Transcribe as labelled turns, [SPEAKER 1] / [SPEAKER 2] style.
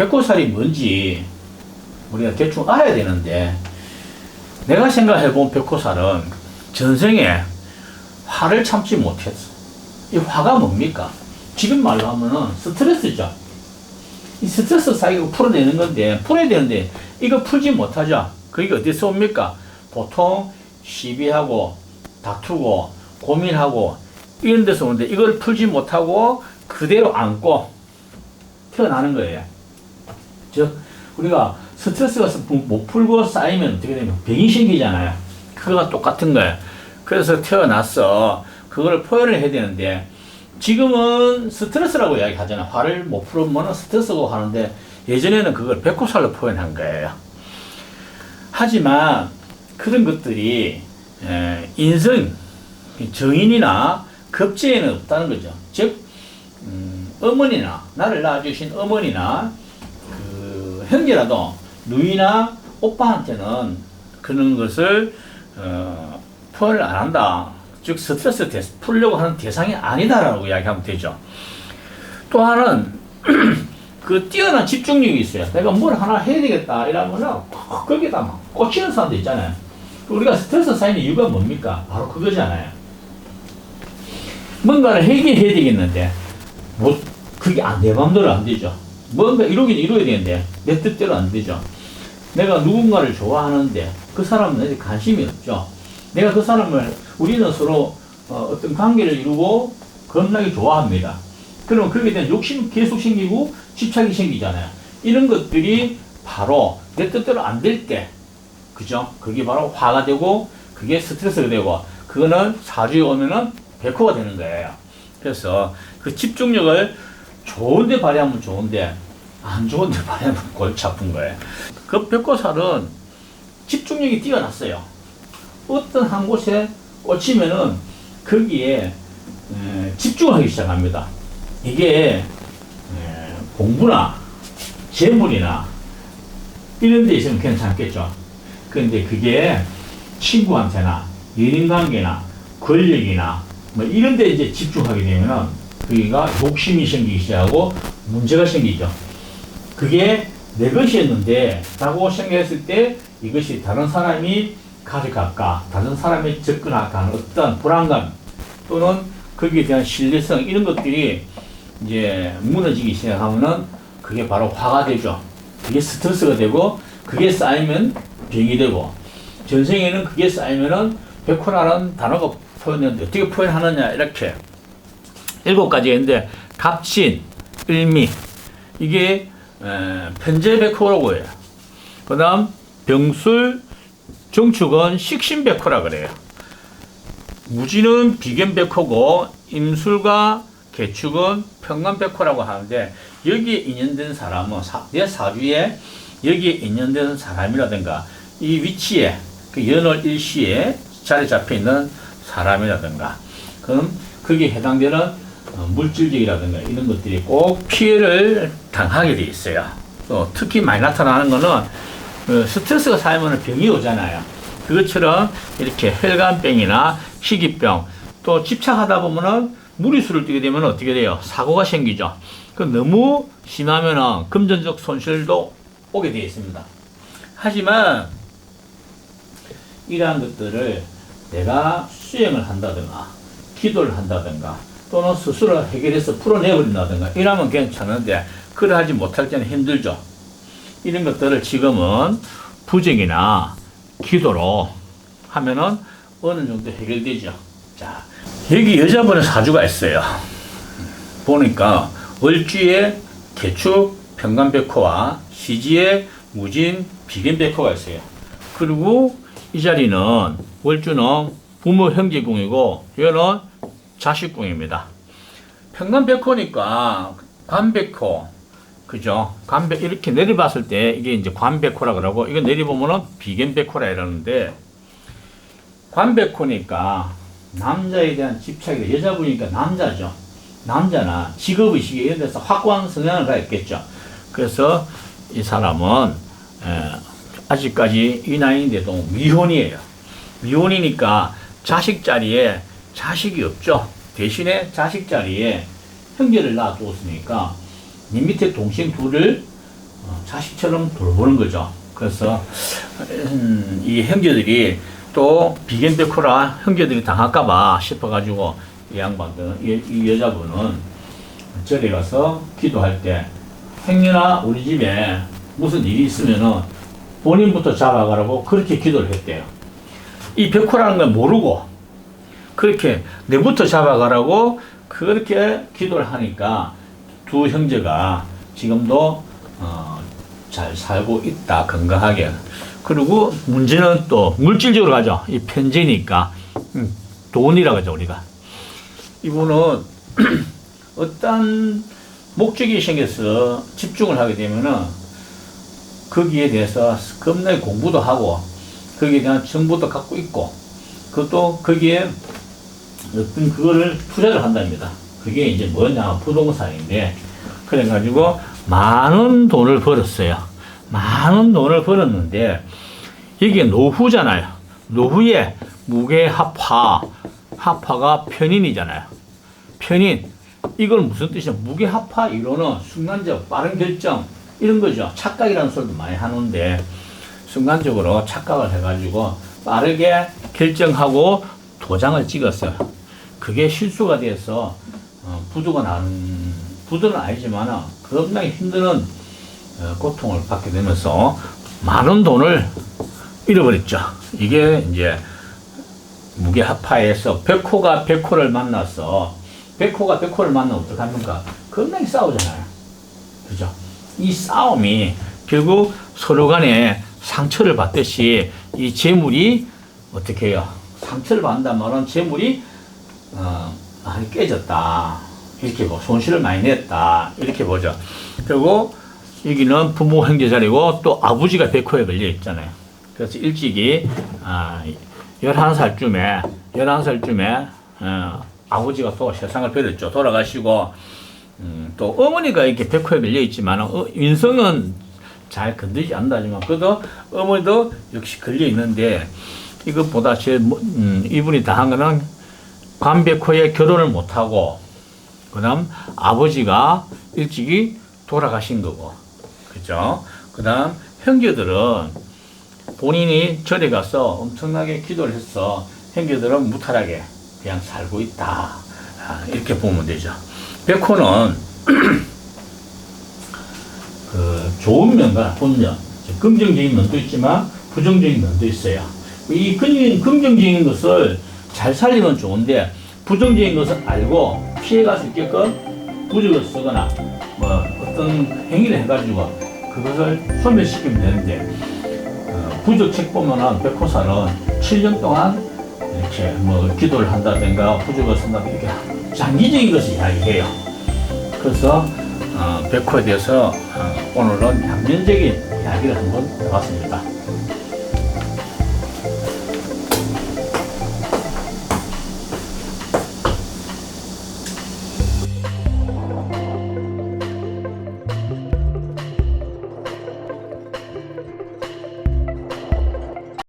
[SPEAKER 1] 백호살이 뭔지 우리가 대충 알아야 되는데 내가 생각해 본 백호살은 전생에 화를 참지 못했어. 이 화가 뭡니까? 지금 말로 하면은 스트레스죠. 이 스트레스 쌓이고 풀어내는 건데, 풀어야 되는데, 이거 풀지 못하죠. 그게 어디서 옵니까? 보통 시비하고, 다투고, 고민하고, 이런 데서 오는데, 이걸 풀지 못하고, 그대로 안고, 태어나는 거예요. 즉, 우리가 스트레스가 못 풀고 쌓이면 어떻게 되면 병이 생기잖아요. 그거가 똑같은 거예요. 그래서 태어났어. 그걸 표현을 해야 되는데, 지금은 스트레스라고 이야기하잖아. 화를 못 풀으면 스트레스고 하는데, 예전에는 그걸 백호살로 표현한 거예요. 하지만, 그런 것들이, 에, 인성, 정인이나 급제에는 없다는 거죠. 즉, 음, 어머니나, 나를 낳아주신 어머니나, 그, 형제라도, 누이나 오빠한테는 그런 것을, 어, 표현을 안 한다. 즉 스트레스 대, 풀려고 하는 대상이 아니다라고 이야기하면 되죠. 또 하나는 그 뛰어난 집중력이 있어요. 내가 뭘 하나 해야 되겠다 이러면은 거기다 막 꽂히는 사람도 있잖아요. 우리가 스트레스 쌓이는 이유가 뭡니까? 바로 그거잖아요. 뭔가를 해결해야 되겠는데 뭐 그게 안내 마음대로 안 되죠. 뭔가 이루긴 이루어야 되는데 내 뜻대로 안 되죠. 내가 누군가를 좋아하는데 그 사람은 내게 관심이 없죠. 내가 그 사람을 우리는 서로 어, 떤 관계를 이루고 겁나게 좋아합니다. 그러면 거기에 대한 욕심 계속 생기고 집착이 생기잖아요. 이런 것들이 바로 내 뜻대로 안 될 때, 그죠? 그게 바로 화가 되고 그게 스트레스가 되고 그거는 사주에 오면은 백호가 되는 거예요. 그래서 그 집중력을 좋은데 발휘하면 좋은데 안 좋은데 발휘하면 골치 아픈 거예요. 그 백호살은 집중력이 뛰어났어요. 어떤 한 곳에 꽂히면은 거기에 에, 집중하기 시작합니다. 이게 에, 공부나 재물이나 이런 데 있으면 괜찮겠죠. 그런데 그게 친구한테나 연인 관계나 권력이나 뭐 이런 데 이제 집중하게 되면은 거기가 욕심이 생기기 시작하고 문제가 생기죠. 그게 내 것이었는데 라고 생각했을 때 이것이 다른 사람이 가져갈까, 다른 사람이 접근할까 하는 어떤 불안감 또는 거기에 대한 신뢰성 이런 것들이 이제 무너지기 시작하면은 그게 바로 화가 되죠. 그게 스트레스가 되고 그게 쌓이면 병이 되고 전생에는 그게 쌓이면은 백호라는 단어가 표현되는데 어떻게 표현하느냐 이렇게 일곱 가지 있는데 갑신, 을미 이게 에, 편제백호라고 해요. 그다음 병술, 정축은 식신백호라 그래요. 무지는 비견백호고 임술과 개축은 평간백호라고 하는데 여기에 인연된 사람은 사, 내 사주에 여기에 인연된 사람이라든가 이 위치에 그 연월 일시에 자리 잡혀 있는 사람이라든가 그럼 거기에 해당되는 어, 물질적이라든가 이런 것들이 꼭 피해를 당하게 돼 있어요. 또 특히 많이 나타나는 거는 그 스트레스가 쌓이면 병이 오잖아요. 그것처럼 이렇게 혈관병이나 희귀병 또 집착하다 보면은 무리수를 띄게 되면 어떻게 돼요? 사고가 생기죠. 그 너무 심하면은 금전적 손실도 오게 되어 있습니다. 하지만 이러한 것들을 내가 수행을 한다든가 기도를 한다든가 또는 스스로 해결해서 풀어내버린다든가 이러면 괜찮은데 그래 하지 못할 때는 힘들죠. 이런 것들을 지금은 부정이나 기도로 하면은 어느 정도 해결되죠. 자, 여기 여자분의 사주가 있어요. 보니까 월주에 개축 평간백호와 시지에 무진 비견백호가 있어요. 그리고 이 자리는 월주는 부모 형제궁이고 얘는 자식궁입니다. 평간백호니까 관백호 그죠? 관백 이렇게 내려봤을 때 이게 이제 관백호라 그러고 이거 내려보면은 비견백호라 이러는데 관백호니까 남자에 대한 집착이 여자분이니까 남자죠. 남자나 직업의식에 이런 데서 확고한 성향을 가졌겠죠. 그래서 이 사람은 에, 아직까지 이 나이인데도 미혼이에요. 미혼이니까 자식 자리에 자식이 없죠. 대신에 자식 자리에 형제를 낳아두었으니까 니 밑에 동생 둘을 어, 자식처럼 돌보는 거죠. 그래서 음, 이 형제들이 또 비겐데코라 형제들이 당할까봐 싶어가지고 이 양반들, 이, 이 여자분은 절에 가서 기도할 때 행여나 우리 집에 무슨 일이 있으면은 본인부터 잡아가라고 그렇게 기도를 했대요. 이 백호라는 걸 모르고 그렇게 내부터 잡아가라고 그렇게 기도를 하니까 두 형제가 지금도 어, 잘 살고 있다 건강하게. 그리고 문제는 또 물질적으로 가죠. 이 편지니까. 음, 돈이라고 하죠 우리가. 이분은 어떤 목적이 생겨서 집중을 하게 되면은 거기에 대해서 겁나게 공부도 하고 거기에 대한 정보도 갖고 있고 그것도 거기에 어떤 그거를 투자를 한답니다. 그게 이제 뭐냐 부동산인데 그래가지고 많은 돈을 벌었어요. 많은 돈을 벌었는데 이게 노후잖아요. 노후에 무게합파 합파가 편인이잖아요. 편인 이걸 무슨 뜻이냐 무게합파 이론은 순간적 빠른 결정 이런 거죠. 착각이라는 소리도 많이 하는데 순간적으로 착각을 해가지고 빠르게 결정하고 도장을 찍었어요. 그게 실수가 돼서 어, 부도가 난 부도는 아니지만 겁나게 힘드는 어, 고통을 받게 되면서 많은 돈을 잃어버렸죠. 이게 이제 무게합파에서 백호가 백호를 만나서 백호가 백호를 만나면 어떡합니까? 겁나게 싸우잖아요. 그죠? 이 싸움이 결국 서로 간에 상처를 받듯이 이 재물이 어떻게 해요? 상처를 받는단 말은 재물이 어, 많이 깨졌다. 이렇게 뭐 손실을 많이 냈다. 이렇게 보죠. 그리고 여기는 부모 형제 자리고 또 아버지가 백호에 걸려 있잖아요. 그래서 일찍이 아, 11살쯤에 11살쯤에 어, 아버지가 또 세상을 버렸죠. 돌아가시고 음, 또 어머니가 이렇게 백호에 걸려 있지만 어, 인성은 잘 건드리지 않다지만 그래도 어머니도 역시 걸려 있는데 이것보다 제일 뭐- 음, 이분이 다한 거는 관백호에 결혼을 못하고 그 다음 아버지가 일찍이 돌아가신 거고 그죠? 그 다음 형제들은 본인이 절에 가서 엄청나게 기도를 했어 형제들은 무탈하게 그냥 살고 있다 아, 이렇게 보면 되죠. 백호는 그 좋은 면과 나쁜 면, 긍정적인 면도 있지만 부정적인 면도 있어요. 이 긍- 긍정적인 것을 잘 살리면 좋은데 부정적인 것을 알고 피해갈 수 있게끔 부적을 쓰거나 뭐 어떤 행위를 해가지고 그것을 소멸시키면 되는데 어, 부적 책 보면은 백호사는 7년 동안 이렇게 뭐 기도를 한다든가 부적을 쓴다든가 이렇게 장기적인 것을 이야기해요. 그래서 어, 백호에 대해서 어, 오늘은 양면적인 이야기를 한번 해봤습니다.